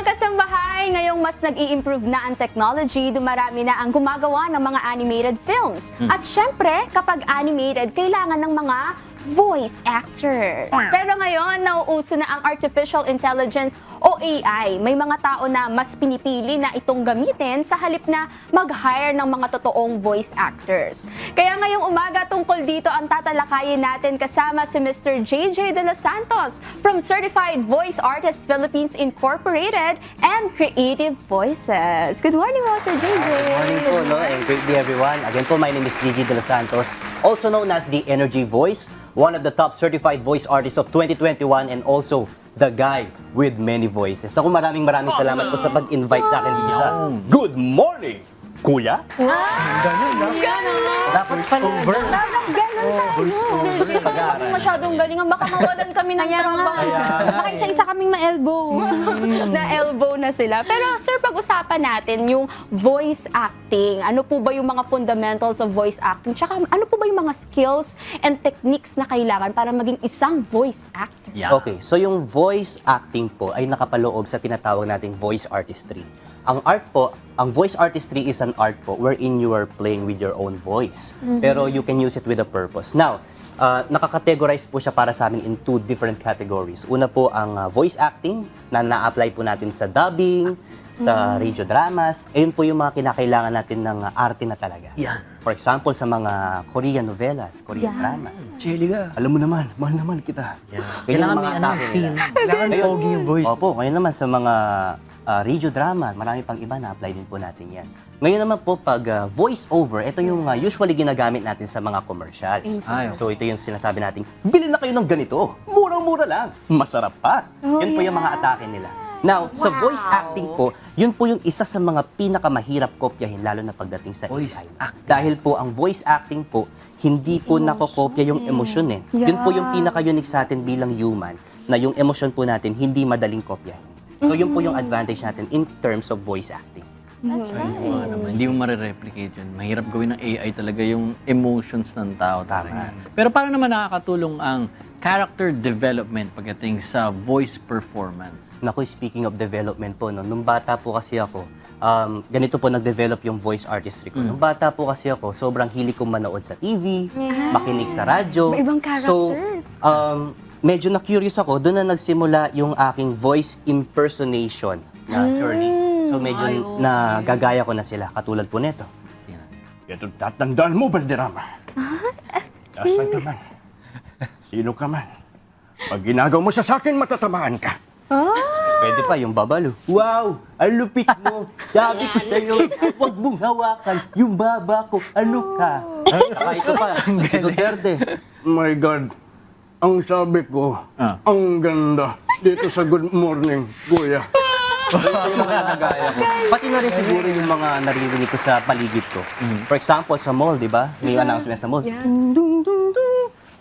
Mga kasambahay, ngayong mas nag-i-improve na ang technology, dumarami na ang gumagawa ng mga animated films. At syempre, kapag animated, kailangan ng mga voice actors. Pero ngayon, nauuso na ang artificial intelligence o AI. May mga tao na mas pinipili na itong gamitin sa halip na mag-hire ng mga totoong voice actors. Kaya ngayong umaga tungkol dito ang tatalakayin natin kasama si Mr. JJ De Los Santos from Certified Voice Artist Philippines Incorporated and Creative Voices. Good morning po, Sir JJ. Good morning po, no? And great day everyone. Again po, my name is Gigi De Los Santos, also known as the Energy Voice, one of the top certified voice artists of 2021 and also the guy with many voices. Naku, maraming maraming salamat po sa pag-invite sa akin dito sa Good Morning, Kuya! Dapat pala. Over. Dapat ganun tayo. Sir JJ, baka masyadong galingan, baka mawalan kami ng Kaya nga, trabaho. baka isa-isa kaming ma-elbow. na elbow na sila. Pero sir, pag-usapan natin yung voice acting. Ano po ba yung mga fundamentals of voice acting? Tsaka ano po ba yung mga skills and techniques na kailangan para maging isang voice actor? Okay, so yung voice acting po ay nakapaloob sa tinatawag nating voice artistry. Ang art po, ang voice artistry is an art po wherein you are playing with your own voice. Pero you can use it with a purpose. Now, uh, nakakategorize po siya para sa amin in two different categories. Una po ang uh, voice acting na na-apply po natin sa dubbing, sa radio dramas. Ayun po yung mga kinakailangan natin ng uh, arte na talaga. Yan. For example, sa mga Korean novelas, Korean Yan. dramas. Chili ka. Alam mo naman, mahal na mahal kita. Yeah. Ganyan Kailangan ang may ano, feel. Kailangan pogi yung voice. Opo, ngayon naman sa mga ah, radio drama, marami pang iba na-apply din po natin yan. Ngayon naman po pag ah, voice over, ito yung ah, usually ginagamit natin sa mga commercials. Ay, okay. So ito yung sinasabi natin, bili na kayo ng ganito, murang-mura lang, masarap pa. yun po yung mga atake nila. Now, sa voice acting po, yun po yung isa sa mga pinakamahirap kopyahin, lalo na pagdating sa Voice AI. acting. Dahil po, ang voice acting po, hindi po nakokopya yung emosyon eh. Yun po yung pinaka-unique sa atin bilang human, na yung emosyon po natin hindi madaling kopyahin. So yun po yung advantage natin in terms of voice acting. That's Ay, oo naman. Hindi mo marireplicate yun. Mahirap gawin ng AI talaga yung emotions ng tao talaga. Pero paano naman nakakatulong ang character development pagdating sa voice performance? Naku, speaking of development po, no, nung bata po kasi ako, um, ganito po nag-develop yung voice artistry ko. Nung bata po kasi ako, sobrang hilig kong manood sa TV, makinig sa radyo. Ibang So, characters. um, medyo na-curious ako, doon na nagsimula yung aking voice impersonation na journey. So, medyo nagagaya ko na sila, katulad po nito. Ito tatandaan mo, Valderrama. Nasaan ka man? Sino ka man? Pag ginagaw mo sa sakin, matatamaan ka. Pwede pa yung babalo. Wow! Ang lupit mo! Sabi ko sa'yo, huwag mong hawakan yung baba ko. Ano ka? Saka ito pa, si Duterte. My God, ang sabi ko, Ah. ang ganda dito sa Good Morning, Kuya. Ito yung mga nagaya ko. Pati na rin siguro yung mga naririnig ko sa paligid ko. For example, sa mall, di ba? May announcement sa mall. Yeah. Dung, dung, dung, dung.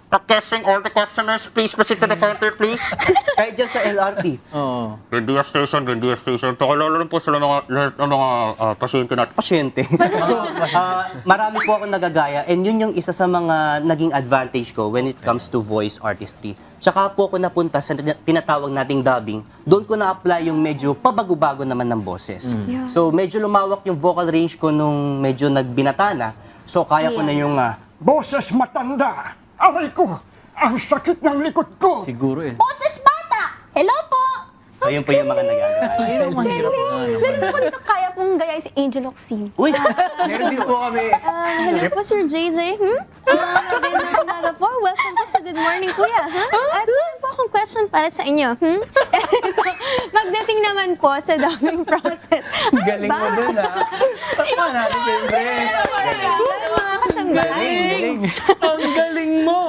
Requesting all the customers, please proceed to the counter, please. Kahit dyan sa LRT. Oo. Gandia Station, Gandia Station. Pakilala rin po sila mga, lahat ng mga ah, pasyente natin. pasyente. so, ah, marami po ako nagagaya and yun yung isa sa mga naging advantage ko when it comes to voice artistry. Tsaka po ako napunta sa tina- tinatawag nating dubbing, doon ko na-apply yung medyo pabago-bago naman ng boses. Yeah. So, medyo lumawak yung vocal range ko nung medyo nagbinata na. So, kaya ko na yung... ah, Boses matanda! Aray ko! Ang sakit ng likod ko! Siguro eh. Boses bata! Hello po! so, yun po yung mga nagagaya. Ayun, mahirap nga naman. Meron ako dito kaya pong gayahin si Angel Oxin. Uy! Nervous po kami. Ah, hello po, Sir JJ. Hmm? Ah, Magandang umaga po. Welcome po sa Good Morning, Kuya. Huh? At meron po akong question para sa inyo. Hmm? Pagdating naman po sa dubbing process. Galing mo dun ah. Takpa natin, siyempre. Galing mga kasambahay. Galing. Ang galing mo.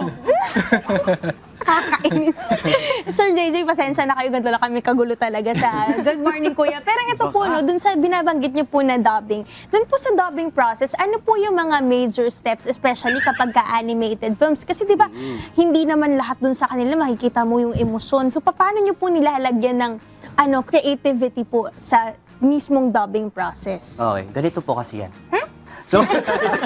Kakainis. Sir JJ, pasensya na kayo. Ganito lang kami kagulo talaga sa Good Morning Kuya. Pero ito po, no, dun sa binabanggit niyo po na dubbing, dun po sa dubbing process, ano po yung mga major steps, especially kapag ka-animated films? Kasi di ba, hindi naman lahat dun sa kanila makikita mo yung emosyon. So, paano niyo po nilalagyan ng ano creativity po sa mismong dubbing process? Okay, ganito po kasi yan. So,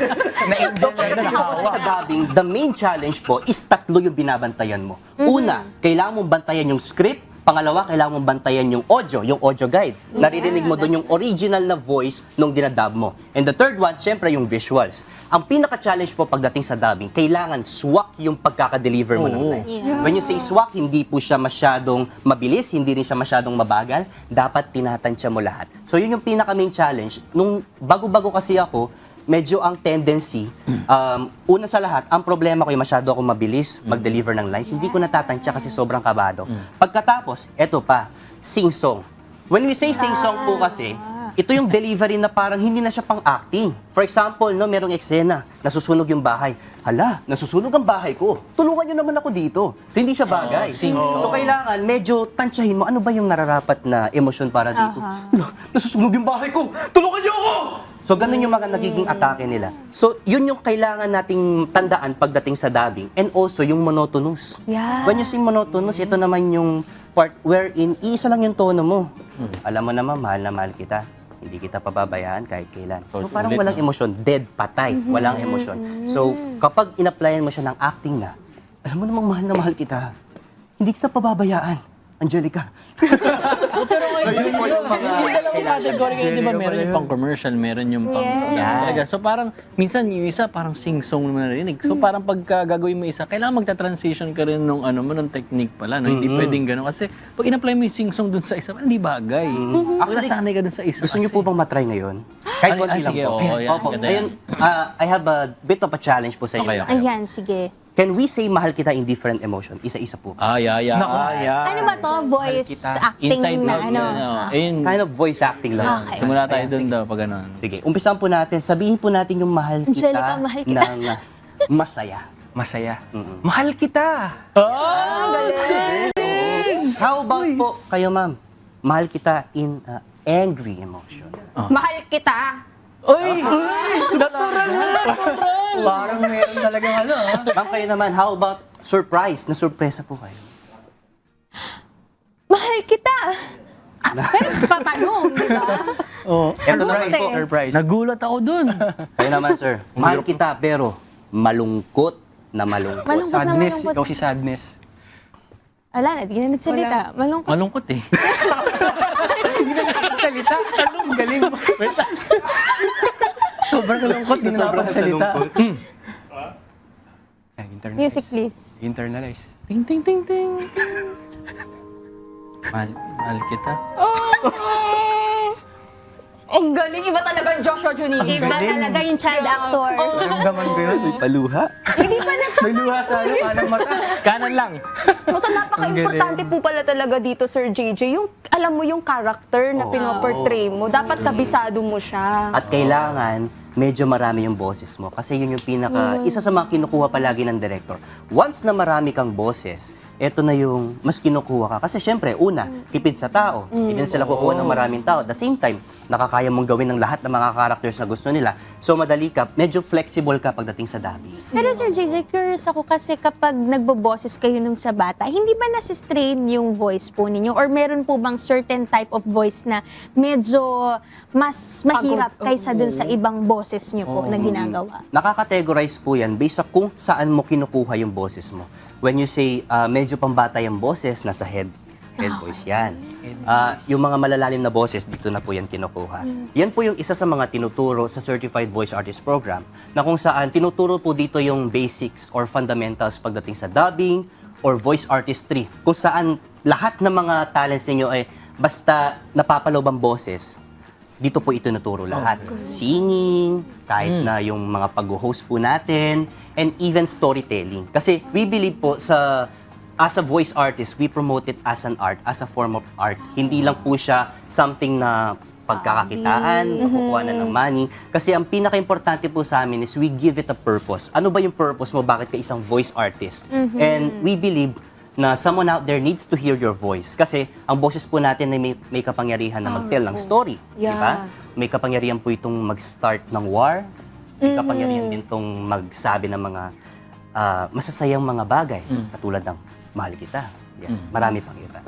so pagdating po kasi sa dubbing, the main challenge po is tatlo yung binabantayan mo. Una, kailangan mong bantayan yung script, Pangalawa, kailangan mong bantayan yung audio, yung audio guide. Naririnig mo doon yung original na voice nung dinadub mo. And the third one, syempre yung visuals. Ang pinaka-challenge po pagdating sa dubbing, kailangan swak yung pagkaka-deliver mo ng lines. When you say swak, hindi po siya masyadong mabilis, hindi rin siya masyadong mabagal. Dapat tinatansya mo lahat. So yun yung pinaka-main challenge. Nung bago-bago kasi ako, medyo ang tendency, um, una sa lahat, ang problema ko yung masyado ako mabilis mag-deliver ng lines. Hindi ko natatansya kasi sobrang kabado. Pagkatapos, eto pa, sing-song. When we say sing-song po kasi, ito yung delivery na parang hindi na siya pang acting. For example, no, merong eksena, nasusunog yung bahay. Hala, nasusunog ang bahay ko. Tulungan nyo naman ako dito. So hindi siya bagay. so kailangan medyo tansyahin mo ano ba yung nararapat na emosyon para dito. Hala, nasusunog yung bahay ko. Tulungan nyo ako! So ganun yung mga nagiging atake nila. So yun yung kailangan nating tandaan pagdating sa dubbing and also yung monotonous. Yeah. When you say monotonous, ito naman yung part wherein isa lang yung tono mo. Alam mo naman, mahal na mahal kita. Hindi kita pababayaan kahit kailan. So parang walang emosyon, dead, patay, walang emosyon. So kapag in-applyan mo siya ng acting na, alam mo namang mahal na mahal kita. Hindi kita pababayaan. Angelica. Pero ngayon, So, yun po yung mga yung dalawang kailangan. category kayo, di ba? Meron yung pang commercial, meron yung pang Yes. talaga. So parang, minsan yung isa parang sing-song naman narinig. So parang pagka gagawin mo isa, kailangan magta-transition ka rin nung ano mo, nung technique pala. No? Hindi pwedeng gano'n. Kasi pag in-apply mo yung sing-song dun sa isa, hindi bagay. Actually, nasanay ka dun sa isa. Gusto niyo po bang matry ngayon? Kahit Ay, konti ay, lang sige, po. oo, Ayan, yan, Opo. ganda Ayun, ah, I have a bit of a challenge po sa inyo. Okay. Ayan, sige. Can we say mahal kita in different emotion? Isa-isa po. Ah, yeah, yeah. Ano ba to? Voice acting Inside na ano? yun, oh. Ayun. Kind of voice acting lang. Okay. Simula tayo Ayan, dun sige. daw, pag gano'n. Sige, umpisan po natin. Sabihin po natin yung mahal kita Angelica, mahal kita. ng ah, masaya. Masaya. Mahal kita! How about po kayo, ma'am? Mahal kita in ah, angry emotion. Mahal kita. Uy! Natural na! Parang meron talagang ano, ha? Ma'am, kayo naman, how about surprise? Na surpresa po kayo. Mahal kita! Ah, pero patanong, di ba? Oh, Eto naman po. Surprise. Nagulat ako dun. Kayo naman, sir. Mahal kita, pero malungkot na malungkot. Malungkot na Sadness. malungkot. Ikaw si sadness. Ala, na, di na nagsalita. Malungkot. Malungkot eh. Salita. Anong galing mo? Sobrang lungkot, di na Sobrang nakapagsalita. salungkot. Ay, internalize. Music, please. Internalize. ting, ting, ting, ting. Mahal, mahal kita. Ang galing. Iba talaga ang Joshua Junini. Iba talaga yung child actor. Naramdaman ko yun. May paluha. May luha sa ano, kanang mata. Kanan lang. So, napaka-importante po pala talaga dito, Sir JJ, yung, alam mo yung character na pinoportray mo. Dapat kabisado mo siya. At kailangan, medyo marami yung boses mo. Kasi yun yung pinaka, isa sa mga kinukuha palagi ng director. Once na marami kang boses, eto na yung mas kinukuha ka. Kasi syempre, una, tipid sa tao. Hindi na sila kukuha ng maraming tao. At the same time, nakakaya mong gawin ng lahat ng mga characters na gusto nila. So madali ka, medyo flexible ka pagdating sa dubbing. Pero Sir JJ, curious ako kasi kapag nagboboses kayo nung sa bata, hindi ba nasistrain yung voice po ninyo? Or meron po bang certain type of voice na medyo mas mahirap kaysa dun sa ibang boses nyo po na ginagawa? Nakakategorize po yan based sa kung saan mo kinukuha yung boses mo. When you say ah, medyo pambata yung boses, nasa head head voice yan. Ah, yung mga malalalim na boses, dito na po yan kinukuha. Yan po yung isa sa mga tinuturo sa Certified Voice Artist Program na kung saan tinuturo po dito yung basics or fundamentals pagdating sa dubbing or voice artistry. Kung saan lahat ng mga talents ninyo ay basta napapaloob ang boses, dito po ito naturo lahat. Singing, kahit na yung mga pag-host po natin, and even storytelling. Kasi we believe po sa as a voice artist, we promote it as an art, as a form of art. Hindi lang po siya something na pagkakakitaan, makukuha na ng money. Kasi ang pinaka-importante po sa amin is we give it a purpose. Ano ba yung purpose mo? Bakit ka isang voice artist? And we believe na someone out there needs to hear your voice. Kasi ang boses po natin ay may, may kapangyarihan na mag-tell ng story. Di ba? May kapangyarihan po itong mag-start ng war. May kapangyarihan din itong magsabi ng mga ah, masasayang mga bagay. Katulad ng mahal kita. Yan. Marami pang iba.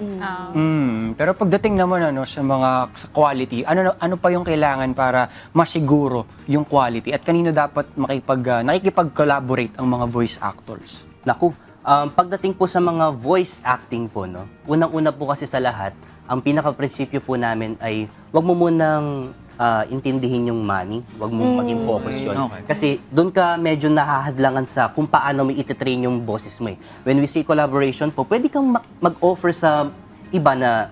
Mm, pero pagdating naman ano sa mga sa quality, ano ano pa yung kailangan para masiguro yung quality at kanino dapat makipag ah, nakikipag-collaborate ang mga voice actors? Naku, Um, pagdating po sa mga voice acting po, no, unang-una po kasi sa lahat, ang pinaka-prinsipyo po namin ay wag mo munang ah, intindihin yung money, wag mo maging focus yun. Okay. Kasi doon ka medyo nahahadlangan sa kung paano mo ititrain yung boses mo eh. When we say collaboration po, pwede kang mag-offer sa iba na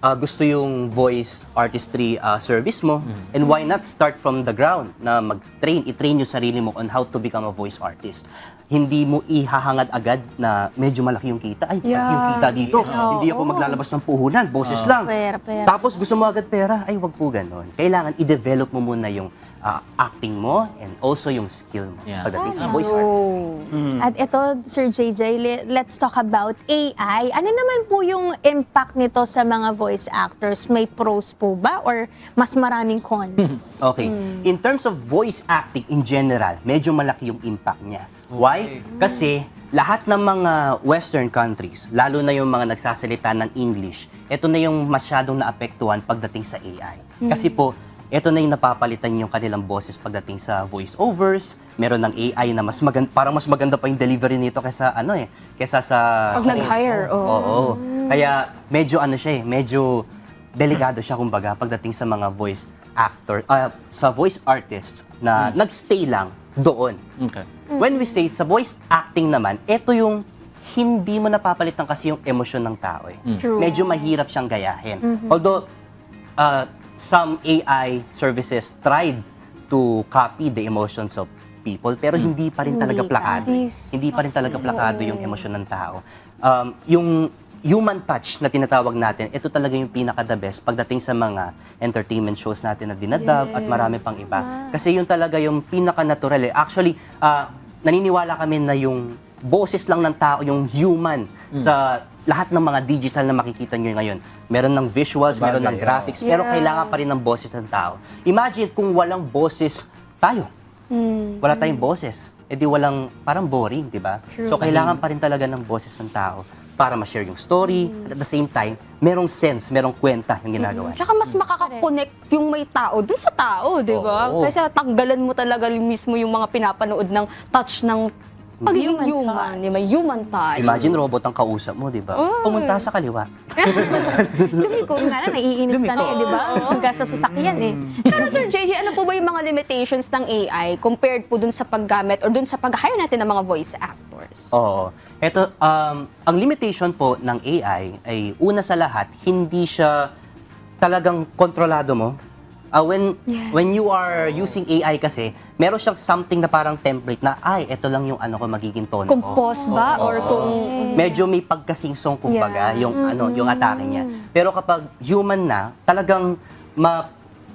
ah, gusto yung voice artistry ah, service mo. And why not start from the ground na mag-train, i-train yung sarili mo on how to become a voice artist. Hindi mo ihahangad agad na medyo malaki yung kita. Ay, Yeah. yung kita dito. Hindi ako maglalabas ng puhunan, boses lang. Pera, pera. Tapos gusto mo agad pera, ay wag po ganon. Kailangan i-develop mo muna yung ah, acting mo and also yung skill mo Yeah. pagdating sa voice artist. Oh. At ito, Sir JJ, le- let's talk about AI. Ano naman po yung impact nito sa mga voice actors? May pros po ba or mas maraming cons? Okay. In terms of voice acting in general, medyo malaki yung impact niya. Why? Kasi lahat ng mga western countries, lalo na yung mga nagsasalita ng English, ito na yung masyadong naapektuhan pagdating sa AI. Kasi po, ito na yung napapalitan yung kanilang boses pagdating sa voiceovers. Meron ng AI na mas maganda, parang mas maganda pa yung delivery nito kaysa ano eh, kaysa sa Pag nag-hire, oh. Oo. Kaya medyo ano siya eh, medyo delikado siya kumbaga pagdating sa mga voice actor, ah, sa voice artists na nagstay lang doon. Okay. When we say sa voice acting naman, ito yung hindi mo napapalitan kasi yung emosyon ng tao eh. True. Medyo mahirap siyang gayahin. Although uh, some AI services tried to copy the emotions of people pero hindi pa rin talaga plakado. eh. Hindi pa rin talaga plakado yung emosyon ng tao. Um, yung human touch na tinatawag natin, ito talaga yung pinaka-the best pagdating sa mga entertainment shows natin na dinadub at marami pang iba. Kasi yun talaga yung pinaka-natural eh. Actually, ah, naniniwala kami na yung boses lang ng tao, yung human sa lahat ng mga digital na makikita nyo ngayon. Meron ng visuals, meron ng graphics, pero Yeah. kailangan pa rin ng boses ng tao. Imagine kung walang boses tayo. Wala tayong boses. E di walang, parang boring, di ba? So, kailangan pa rin talaga ng boses ng tao para ma-share yung story. At at the same time, merong sense, merong kwenta yung ginagawa. Tsaka mas makakakonect yung may tao dun sa tao, di ba? Oo. Kasi tanggalan mo talaga mismo yung mga pinapanood ng touch ng pagiging Human human. di ba? Human touch. Imagine robot ang kausap mo, di ba? Pumunta sa kaliwa. Lumiko nga na, naiinis ka na eh, di ba? Hanggang sa sasakyan eh. Pero Sir JJ, ano po ba yung mga limitations ng AI compared po dun sa paggamit or dun sa pag-hire natin ng mga voice actors? Oo. Ito, um, ang limitation po ng AI ay una sa lahat, hindi siya talagang kontrolado mo. Ah, when Yeah. when you are using AI kasi, meron siyang something na parang template na ay, ito lang yung ano ko magiging tono Kung ko. pause ba or kung... Medyo may pagkasingsong kumbaga Yeah. yung ano, yung atake niya. Pero kapag human na, talagang ma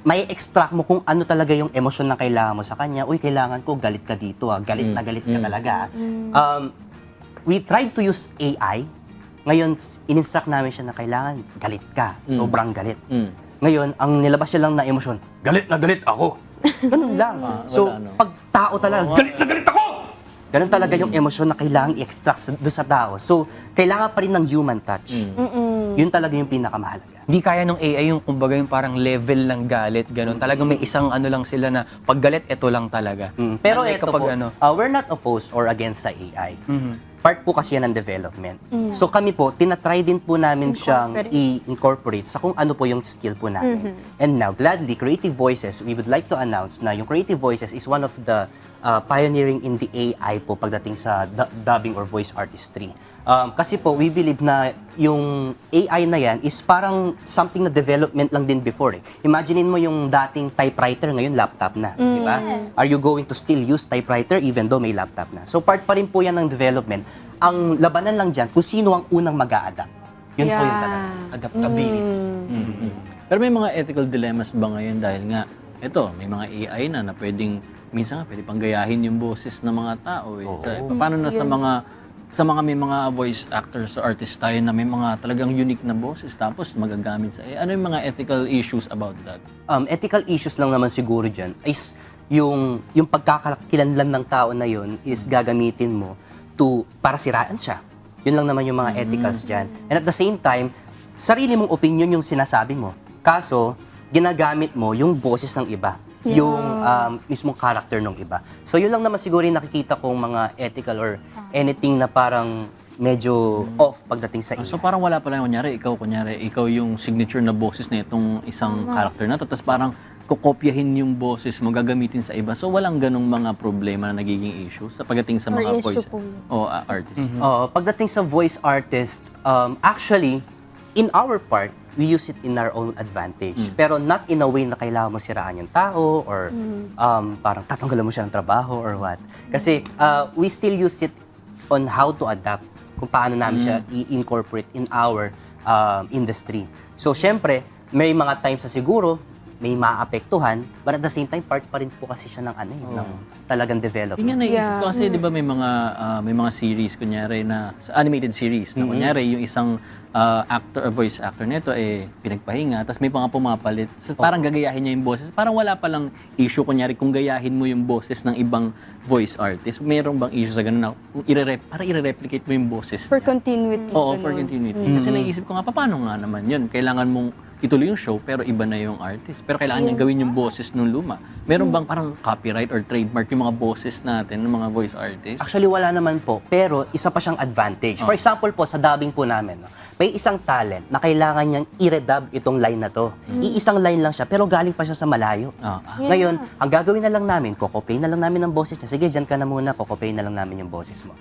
may extract mo kung ano talaga yung emosyon na kailangan mo sa kanya. Uy, kailangan ko galit ka dito, ah. galit na galit ka talaga. Um, we tried to use AI. Ngayon, in-instruct namin siya na kailangan galit ka. Sobrang galit. Mm. Ngayon, ang nilabas niya lang na emosyon, galit na galit ako. Ganun lang. so, wala, no? pag tao talaga, galit na galit ako! Ganun talaga yung emosyon na kailangan i-extract sa, doon sa tao. So, kailangan pa rin ng human touch. Yun talaga yung pinakamahalaga. Hindi kaya nung AI yung kumbaga yung parang level ng galit, ganun. Talagang may isang ano lang sila na pag galit, ito lang talaga. Mm, Pero Unlike ito kapag po, ano, uh, we're not opposed or against sa AI. Part po kasi yan ng development. So kami po, tinatry din po namin siyang i-incorporate sa kung ano po yung skill po namin. And now, gladly, Creative Voices, we would like to announce na yung Creative Voices is one of the uh, pioneering in the AI po pagdating sa du- dubbing or voice artistry. Um, kasi po, we believe na yung AI na yan is parang something na development lang din before. Eh. Imaginein mo yung dating typewriter, ngayon laptop na. Di ba? Are you going to still use typewriter even though may laptop na? So part pa rin po yan ng development. Ang labanan lang dyan, kung sino ang unang mag adapt Yun po yung talaga. adaptability. Mm-mm. Pero may mga ethical dilemmas ba ngayon dahil nga, ito, may mga AI na na pwedeng, minsan nga, pwede pang gayahin yung boses ng mga tao. Eh. Sa, paano na sa mga sa mga may mga voice actors or artists tayo na may mga talagang unique na boses tapos magagamit sa AI. Ano yung mga ethical issues about that? um, ethical issues lang naman siguro dyan is yung, yung pagkakakilanlan ng tao na yun is gagamitin mo to, para siraan siya. Yun lang naman yung mga ethicals dyan. And at the same time, sarili mong opinion yung sinasabi mo. Kaso, ginagamit mo yung boses ng iba. Yung um, mismong character ng iba. So yun lang naman siguro yung nakikita kong mga ethical or anything na parang medyo off pagdating sa Ah. So parang wala pala, kunyari, ikaw, kunyari, ikaw yung signature na boses na itong isang character na to, tapos parang kukopyahin yung boses mo, gagamitin sa iba. So walang ganong mga problema na nagiging issue sa pagdating sa Or mga issue voice po yun. o ah, artists. Oo, pagdating sa voice artists, um, actually, in our part, we use it in our own advantage. Pero not in a way na kailangan mo siraan yung tao or um, parang tatanggalan mo siya ng trabaho or what. Kasi uh, we still use it on how to adapt kung paano namin siya i-incorporate in our um, industry. So, syempre, may mga times na siguro may maapektuhan, but at the same time, part pa rin po kasi siya ng ano eh, ng talagang development. Yun nga naisip ko kasi, di ba may mga ah, may mga series kunyari na sa animated series na kunyari yung isang ah, actor or voice actor nito eh pinagpahinga tapos may mga pumapalit. So, parang gagayahin niya yung boses. Parang wala palang issue kunyari kung gayahin mo yung boses ng ibang voice artist. Mayroon bang issue sa ganun na kung ire-rep, para i-replicate mo yung boses For niya? continuity. Oo, ganun. for continuity. Kasi naisip ko nga, paano nga naman yun? Kailangan mong ituloy yung show, pero iba na yung artist. Pero kailangan niya gawin yung boses nung luma. Meron bang parang copyright or trademark yung mga boses natin, ng mga voice artists? Actually, wala naman po. Pero isa pa siyang advantage. For example po, sa dubbing po namin, no, may isang talent na kailangan niyang i-redub itong line na to. Iisang line lang siya, pero galing pa siya sa malayo. Ah, Ngayon, ang gagawin na lang namin, kokopay na lang namin ang boses niya. Sige, dyan ka na muna, kokopay na lang namin yung boses mo.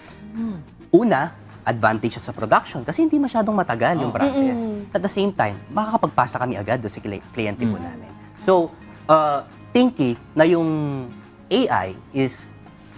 Una, advantage siya sa production kasi hindi masyadong matagal yung process. At the same time, makakapagpasa kami agad doon sa kli- kliyente po namin. So, uh, Pinky, na yung AI is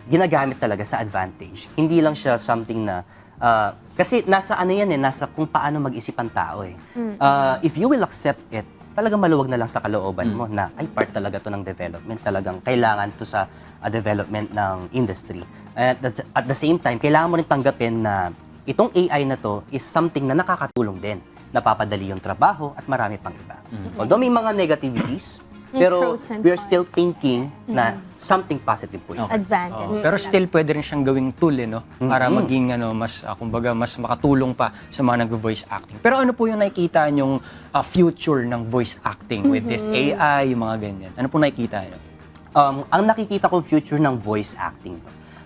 ginagamit talaga sa advantage. Hindi lang siya something na uh, kasi nasa ano yan eh, nasa kung paano mag-isip ang tao eh. Uh, if you will accept it, talagang maluwag na lang sa kalooban mo na ay part talaga to ng development. Talagang kailangan to sa uh, development ng industry. At at- at the same time, kailangan mo rin tanggapin na itong AI na to is something na nakakatulong din. Napapadali yung trabaho at marami pang iba. Although may mga negativities, pero we are still thinking na something positive po ito. Advantage. Oo, pero still pwede rin siyang gawing tool eh, no? Para maging ano mas ah, kumbaga mas makatulong pa sa mga nag-voice acting. Pero ano po yung nakikita yung future ng voice acting with this AI, yung mga ganyan? Ano po nakikita niyo? Um, ang nakikita kong future ng voice acting,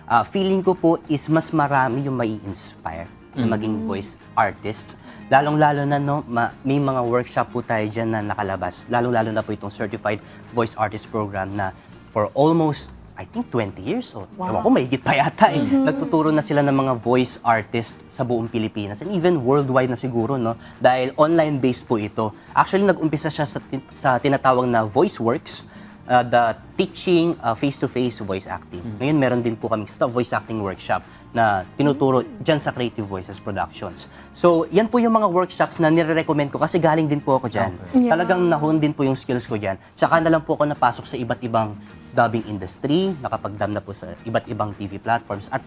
uh, feeling ko po is mas marami yung mai inspire na maging voice artists. Lalong-lalo na no, ma- may mga workshop po tayo dyan na nakalabas. Lalong-lalo na po itong Certified Voice Artist Program na for almost I think 20 years old. Ewan ko, mahigit pa yata eh. Nagtuturo na sila ng mga voice artist sa buong Pilipinas and even worldwide na siguro, no? Dahil online-based po ito. Actually, nag-umpisa siya sa, tin- sa tinatawag na VoiceWorks, uh, the teaching uh, face-to-face voice acting. Ngayon, meron din po kami staff voice acting workshop na tinuturo dyan sa Creative Voices Productions. So, yan po yung mga workshops na nire-recommend ko kasi galing din po ako dyan. Talagang nahon din po yung skills ko dyan. Tsaka na lang po ako napasok sa iba't ibang dubbing industry, nakapag-dub na po sa iba't ibang TV platforms at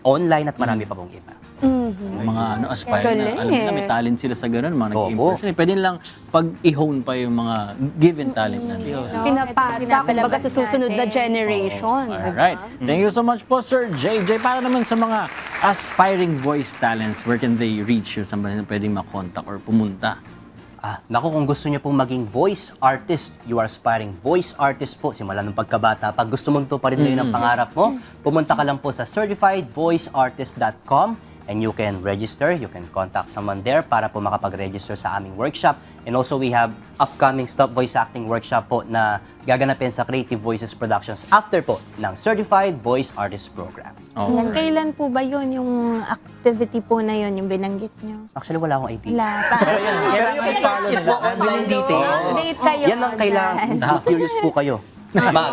online at marami pa pong iba. Yung mga ano, aspire Galing na, alam eh. may talent sila sa ganun, mga Oo. nag-impersonate. Pwede lang pag i-hone pa yung mga given talent na nila. Pinapasa, kumbaga sa susunod na generation. Alright. Thank you so much po, Sir JJ. Para naman sa mga aspiring voice talents, where can they reach you? Saan ba nila pwedeng makontak or pumunta? Ah, naku, kung gusto niyo pong maging voice artist, you are aspiring voice artist po, simula ng pagkabata. Pag gusto mong to pa rin yun ang pangarap mo, pumunta ka lang po sa certifiedvoiceartist.com and you can register, you can contact someone there para po makapag-register sa aming workshop. And also we have upcoming stop voice acting workshop po na gaganapin sa Creative Voices Productions after po ng Certified Voice Artist Program. Oh. Yan, Kailan po ba yun yung activity po na yun, yung binanggit nyo? Actually, wala akong idea. Wala pa. Pero yung membership po online dito. Update kayo. Yan ang kailangan. Curious po kayo. Mag,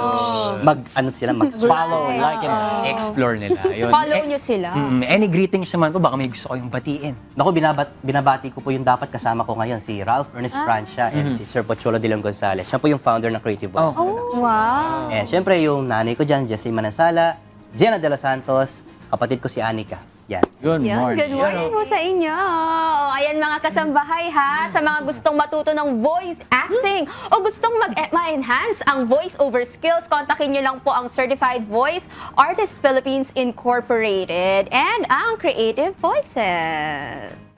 mag, ano sila, mag Follow, like, and explore nila. Yun. Follow Eh, nyo sila. mm, any greetings naman po, baka may gusto kayong batiin. Naku, binabat, binabati ko po yung dapat kasama ko ngayon, si Ralph Ernest Francia and si Sir Pochuelo de Leon Gonzalez. Siya po yung founder ng Creative Voices. Oh, wow. And syempre yung nanay ko dyan, Jessie Manasala, Jenna De Los Santos, kapatid ko si Anika. Yan. Good Yan, morning. good morning po sa inyo. O, ayan mga kasambahay ha, sa mga gustong matuto ng voice acting o gustong mag- eh, ma-enhance ang voice over skills, kontakin nyo lang po ang Certified Voice Artist Philippines Incorporated and ang Creative Voices.